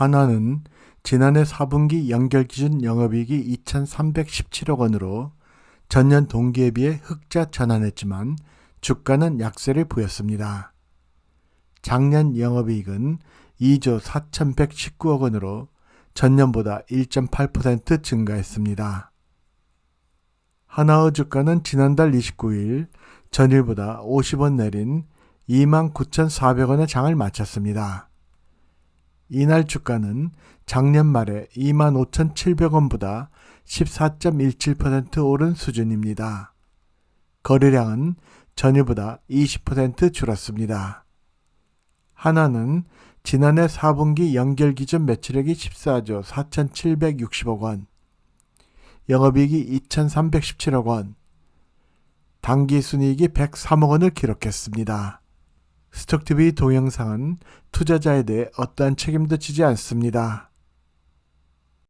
하나는 지난해 4분기 연결 기준 영업이익이 2,317억 원으로 전년 동기에 비해 흑자 전환했지만 주가는 약세를 보였습니다. 작년 영업이익은 2조 4,119억 원으로 전년보다 1.8% 증가했습니다. 하나의 주가는 지난달 29일 전일보다 50원 내린 29,400원의 장을 마쳤습니다. 이날 주가는 작년 말에 25,700원보다 14.17% 오른 수준입니다. 거래량은 전일보다 20% 줄었습니다. 하나는 지난해 4분기 연결 기준 매출액이 14조 4,760억 원, 영업이익이 2,317억 원, 당기 순이익이 103억 원을 기록했습니다. 스톡TV 동영상은 투자자에 대해 어떠한 책임도 지지 않습니다.